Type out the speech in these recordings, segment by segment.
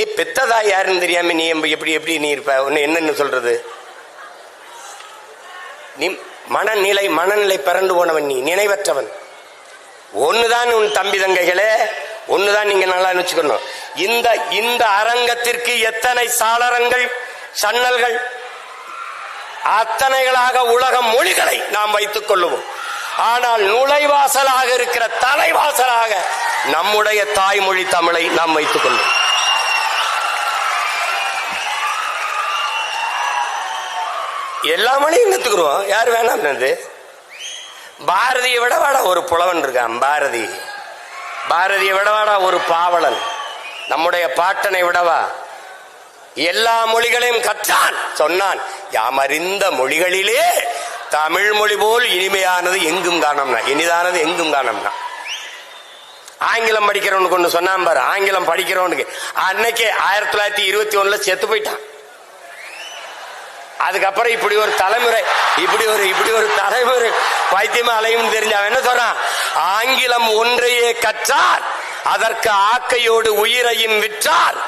ஏ பெத்ததா யாருன்னு தெரியாம நீ எப்படி எப்படி நீ இருப்ப? உன்னை என்னன்னு சொல்றது? நீ மனநிலை மனநிலை பிறண்டு போனவன் நீ நினைவற்றவன். ஒண்ணுதான் உன் தம்பி தங்கைகளே ஒண்ணுதான் நீங்க நல்லா நினைச்சுக்கணும் இந்த இந்த அரங்கத்திற்கு எத்தனை சாளரங்கள் சன்னல்கள் அத்தனைகளாக உலக மொழிகளை நாம் வைத்துக் கொள்ளுவோம். ஆனால் நுழைவாசலாக இருக்கிற தலைவாசலாக நம்முடைய தாய்மொழி தமிழை நாம் வைத்துக் கொள்வோம். எல்லா மொழியும் கத்துக்கிறோம் யார் வேணாம்னது பாரதியை விடவாடா ஒரு புலவன் இருக்கான் பாரதி. பாரதியை விடவாடா ஒரு பாவலன். நம்முடைய பாட்டனை விடவா? எல்லா மொழிகளையும் கற்றான் சொன்னான். யாம் அறிந்த மொழிகளிலே தமிழ் மொழி போல் இனிமையானது எங்கும் காணோம்னா இனிதானது எங்கும் காணோம்னா. ஆங்கிலம் படிக்கிறவனுக்கு ஒன்று சொன்னான் பாரு ஆங்கிலம் படிக்கிறவனுக்கு. அன்னைக்கே ஆயிரத்தி தொள்ளாயிரத்தி இருபத்தி ஒன்னுல செத்து போயிட்டான். அதுக்கப்புறம் இப்படி ஒரு தலைமுறை இப்படி ஒரு இப்படி ஒரு தலைமுறை. பைத்தியமா அலையும் தெரிஞ்ச அவன் என்ன சொல்றான்? ஆங்கிலம் ஒன்றையே கற்றார் அதற்கு ஆக்கையோடு உயிரையும் விற்றார்.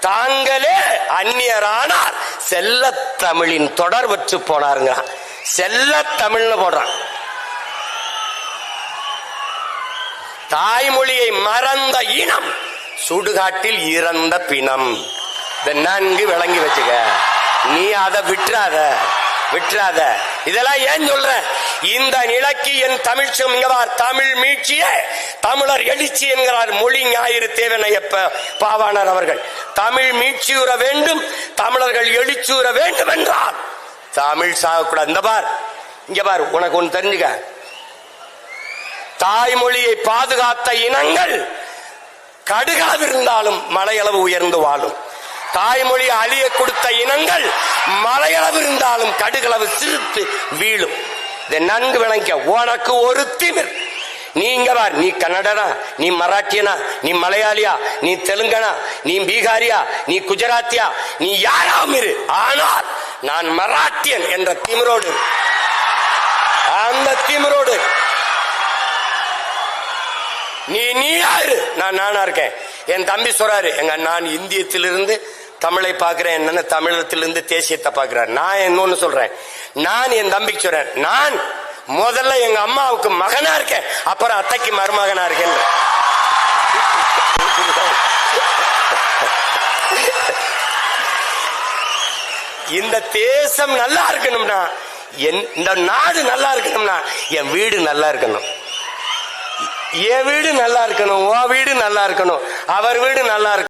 தாங்களே அந்நியரானார். செல்ல தமிழின் தொடர்பற்று போனாருங்க செல்ல தமிழ்னு போடுறான். தாய்மொழியை மறந்த இனம் சுடுகாட்டில் இறந்த பிணம். இதை நன்கு விளங்கி வச்சுக்க. நீ அதை விட்டுறாத விட்டுறாத. இதெல்லாம் ஏன் சொல்ற இந்த நிலைக்கு என் தமிழ் இங்கவார் தமிழ் மீட்சிய தமிழர் எழுச்சி என்கிறார் மொழி ஞாயிறு தேவனையப்ப பாவாணர் அவர்கள். தமிழ் மீட்சியுற வேண்டும் தமிழர்கள் எழுச்சியுற வேண்டும் என்றார். தமிழ் சாகக்கூடாது. இந்த பார் இங்க பார் உனக்கு ஒன்று தெரிஞ்சுக்க. தாய்மொழியை பாதுகாத்த இனங்கள் கடுகாவிருந்தாலும் மலையளவு உயர்ந்து வாழும். தாய்மொழி அழிய கொடுத்த இனங்கள் மலையளவு இருந்தாலும் கடுகளவு சிரித்து வீழும். இதை நன்கு விளங்க உனக்கு ஒரு திமிர். நீங்கவார் பார் நீ கன்னடனா நீ மராட்டியனா நீ மலையாளியா நீ தெலுங்கனா நீ பீகாரியா நீ குஜராத்தியா நீ யாராவும் இரு. ஆனால் நான் மராட்டியன் என்ற திமிரோடு அந்த திமிரோடு நீ நீ யாரு நான் நானா இருக்கேன். என் தம்பி சொல்றாரு எங்க நான் இந்தியத்திலிருந்து தமிழை பார்க்கிறேன். என்னன்னு தமிழத்திலிருந்து தேசியத்தை பார்க்கிறேன் நான் இன்னொன்னு சொல்றேன். நான் என் தம்பிக்கு சொல்றேன். நான் முதல்ல எங்க அம்மாவுக்கு மகனா இருக்கேன். அப்புறம் அத்தைக்கு மருமகனா இருக்கேன். இந்த தேசம் நல்லா இருக்கணும்னா என் இந்த நாடு நல்லா இருக்கணும்னா என் வீடு நல்லா இருக்கணும். என் வீடு நல்லா இருக்கணும். உன் வீடு நல்லா இருக்கணும். அவர் வீடு நல்லா இருக்கணும்.